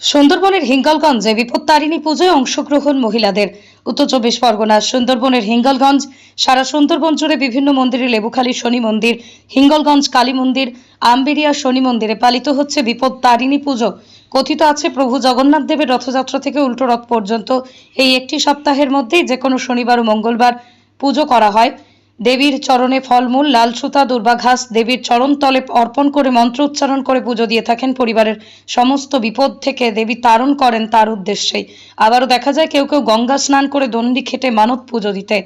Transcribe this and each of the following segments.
সুন্দরবনের হিঙ্গলগঞ্জে বিপত্তারিণী পুজোয় অংশগ্রহণ মহিলাদের। উত্তর চব্বিশ পরগনার সুন্দরবনের হিঙ্গলগঞ্জ, সারা সুন্দরবন জুড়ে বিভিন্ন মন্দিরে লেবুখালী, শনি মন্দির, হিঙ্গলগঞ্জ কালী মন্দির আম্বেরিয়া শনি মন্দিরে পালিত হচ্ছে বিপত্তারিণী পুজো। কথিত আছে, প্রভু জগন্নাথ দেবের রথযাত্রা থেকে উল্টো রথ পর্যন্ত এই একটি সপ্তাহের মধ্যেই যে কোনো শনিবার ও মঙ্গলবার পুজো করা হয়। দেবীর চরণে ফলমূল লাল সুতা দুর্বাঘাস দেবীর চরণ তলে অর্পণ করে মন্ত্র উচ্চারণ করে পুজো দিয়ে থাকেন পরিবারের সমস্ত বিপদ থেকে দেবী তারণ করেন তার উদ্দেশ্যেই আবারও দেখা যায় কেউ কেউ গঙ্গা স্নান করে দণ্ডি খেটে মানত পুজো দিতে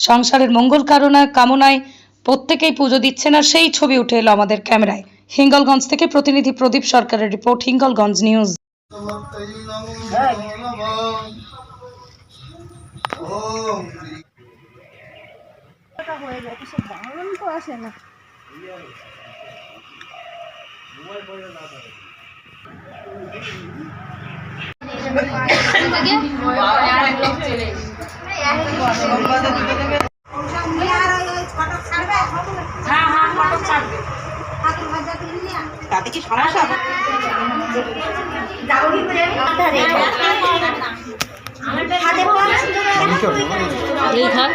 সংসারের মঙ্গল কারণায় কামনায় প্রত্যেকেই পুজো দিচ্ছেন আর সেই ছবি উঠে এলো আমাদের ক্যামেরায় হিঙ্গলগঞ্জ থেকে প্রতিনিধি প্রদীপ সরকারের রিপোর্ট হিঙ্গলগঞ্জ নিউজ হয়ে যায় কিছু বারণ তো আসে না। তাতে কি সমস্যা এই থাক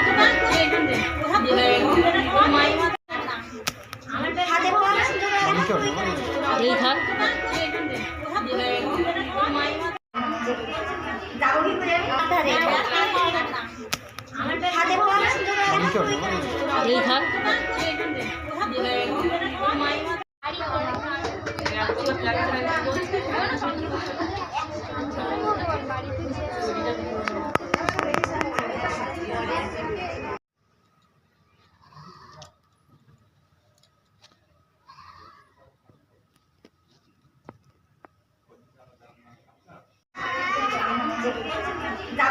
এই থাক।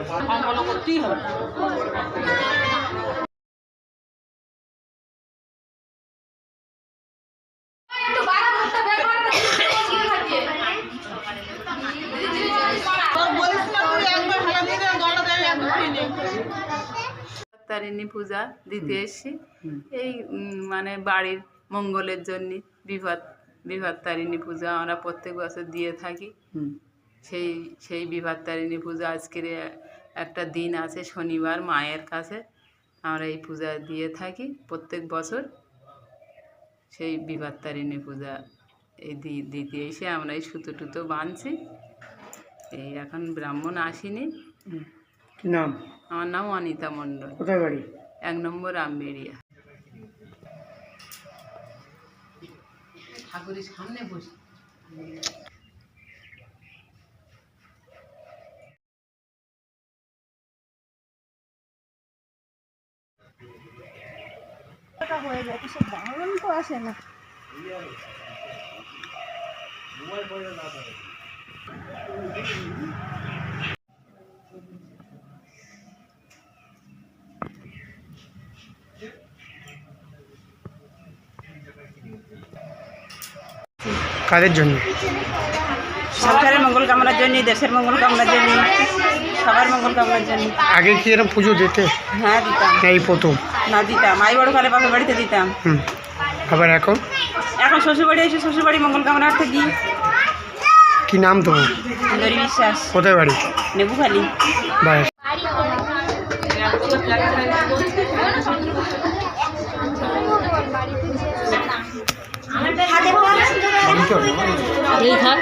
এই থাক তারিণী পূজা দিতে এসেছি। এই মানে বাড়ির মঙ্গলের জন্য বিপদ বিপদ তারিণী পূজা আমরা প্রত্যেক বছর দিয়ে থাকি। সেই সেই বিপদ তারিণী পূজা আজকের একটা দিন আছে শনিবার মায়ের কাছে। আমরা এই পূজা দিয়ে থাকি প্রত্যেক বছর। সেই বিপদ তারিণী পূজা এই দি- দিতে এসে আমরা এই সুতো টুতো বাঁধছি। এই এখন ব্রাহ্মণ আসেনি। কি নাম? আমার নাম অনিতা মণ্ডল। কোথায় বাড়ি? এক নম্বর আম্বেরিয়া ঠাকুরের সামনে বসে। টাকা হয়ে যায় কিছু বারণ তো আসে না। কাদের জন্য? সরকারের মঙ্গল কামনার জন্য দেশের মঙ্গল কামনার জন্য সবার মঙ্গল কামনার জন্য। আগে কি এরকম পুজো দিতে? হ্যাঁ দিতাম। এই প্রথম। না দিতাম। মাই বড় কালে বাপের বাড়িতে দিতাম। হুম। আবার এখন? এখন শ্বশুরবাড়ি এসে শ্বশুরবাড়ি মঙ্গল কামনার্থে দিই কি নাম তোমার? সুন্দরী বিশ্বাস। কোথায় বাড়ি? নেবু খালি বাস এই থাক।